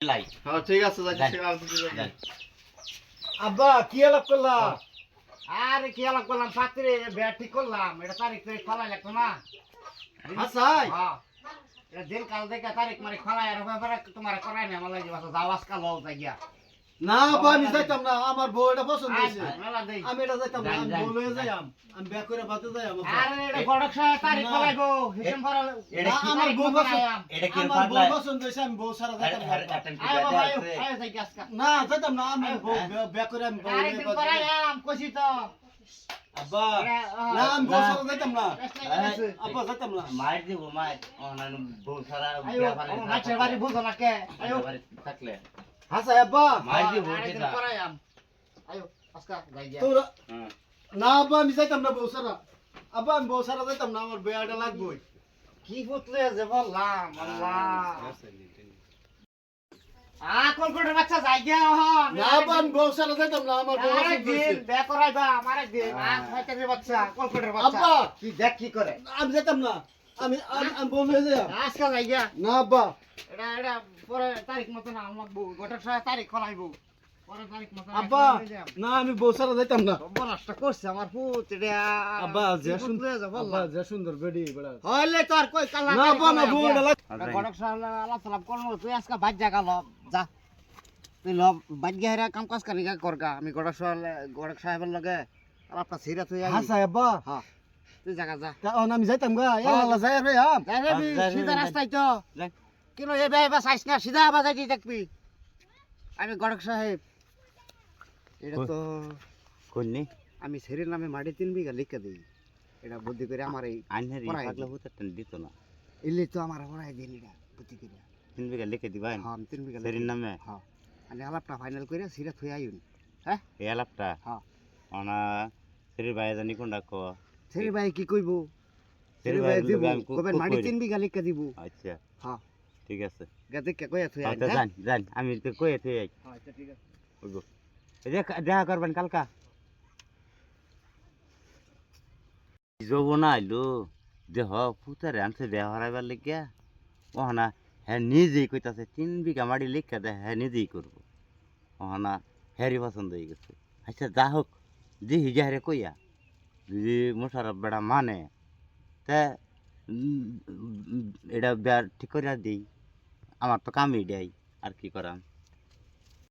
লাই হ্যাঁ ঠিক আছে যাই। আব্বা কি আলাপ করলা আরে কি আলাপ করলাম? পাত্রে ব্যাট ঠিক করলাম। এটা তারিখ তারিখ খোলা লাগতো না। হাসাই হ্যাঁ। এটা দিন কাল দেখে তারিখ মারি খোলাই আর তোমার করাই না আমার লাগে গিয়া। না আব্বা আমি যাইতাম না আমার বউ এটা পছন্দ হয়েছে। আমি এটা যাইতাম না আমি বউ লয়ে যান। আমি ব্যাক করে বাতে যাই আমার আরে এটা গড়ক সাহেব তারিখ না। খোলাইবো হিসেব করা এটা কি আমার বউ পছন্দ এটা কি আমার বউ পছন্দ হয়েছে আমি বউ সারা যাইতাম না। না যাইতাম না আমি বউ হ্যাঁ? ব্যাক করে আমি বউ আরে লয়ে দিন করাই। আম কইছি তো। আব্বা না আমি বউ সারা যাইতাম না। রেস্ট লাগে গেছে। আব্বা যাইতাম না। মার দিব মার অনান বউ সারা আয়ো আমার বাড়ি বুঝো না কে? থাকলে। হাসাই আব্বা। মার দিব আরে দিন এটা আয়ো আজকা যাই গিয়া তোরা হ্যাঁ। না আব্বা আমি যাইতাম না বউ সারা আব্বা আমি যাইতাম না আমার বেয়াটা লাগবই। কি পুতলে যে বললাম আল্লাহ। আকল করে বাচ্চা যাই গিয়া হন না আব্বা আমি যাইতাম না আমার বউ দিন বে করাইবা আমারে দিন। আখ বাচ্চা কল বাচ্চা? আব্বা! কি দেখ কি করে। আমি না বউ যাই আজকে যাই গিয়া না আব্বা। এটা এটা পরে তারিখ মতো না আমার বউ গোটার সময় তারিখ খলাইবো। পরে তারিখ মতো আব্বা না আমি বউ সারা যাইতাম না। বলাসটা করছে আমার পুত এটা আব্বা যে সুন্দর আব্বা যে সুন্দর বেডি বড়া। হইলে তো আর কই কালা না আব্বা আমার বউ গড়ক সালা তুই আজকে জাগা যা তুই ল বাদ গিয়ে কাম কাজ কানি করগা আমি গড়ক সাহেব গড়ক সাহেবের লগে আলাপটা ছিড়া তুই আই হাসাই আব্বা। হ্যাঁ তুই জাগা যা। আমি যাইতাম গা এ আল্লাহ যাই রে যাই। রাস্তায় তো। কিন্তু এ বে এবার চাইস না সিধা বাজাই দিয়ে দেখবি। আমি গড়ক সাহেব। এটা তো কোননি আমি ছেড়ির নামে মাটি তিন বিঘা লিখে দিই। এটা বুদ্ধি করে আমার এই আইনের পাগলা দিই। দিত না? ইল্লি তো আমার পড়াই দিন এটা বুদ্ধি করে। তিন বিঘা লিখে দিবেন হ্যাঁ তিন বিঘা সেরির নামে? হ্যাঁ। আমি আলাপটা ফাইনাল করে সিধা থুই আইন। এই আলাপটা? হ্যাঁ। অনা সেরির বাইরে জানি কোনটা ক ছেড়ি ভাই কি কইবো? ছেড়ি ভাই দিব। কবে মাটি তিন বিঘা লিখে দিব। আচ্ছা। হ্যাঁ। ঠিক আছে। থুই আচ্ছা জান আমি তো কয়ে আই আচ্ছা ওগো। দেখা করবেন কালকা। যৌবনা আইলো। দেহ পুতারে আনছে দেহ হারাইবার লেগিয়া। ওহনা হ্যাঁ নিজেই কইতাছে তিন বিঘা মাটি লিখা দে হ্যাঁ নিজেই করব। ওহনা হ্যারি পছন্দ হয়ে গেছে। আচ্ছা যা হোক যে হিজা হেরে কইয়া। যদি মোশারফ বেড়া মানে তা এটা বেড়া ঠিক করে দিই। আমার তো কামই দেয় আর কি করাম?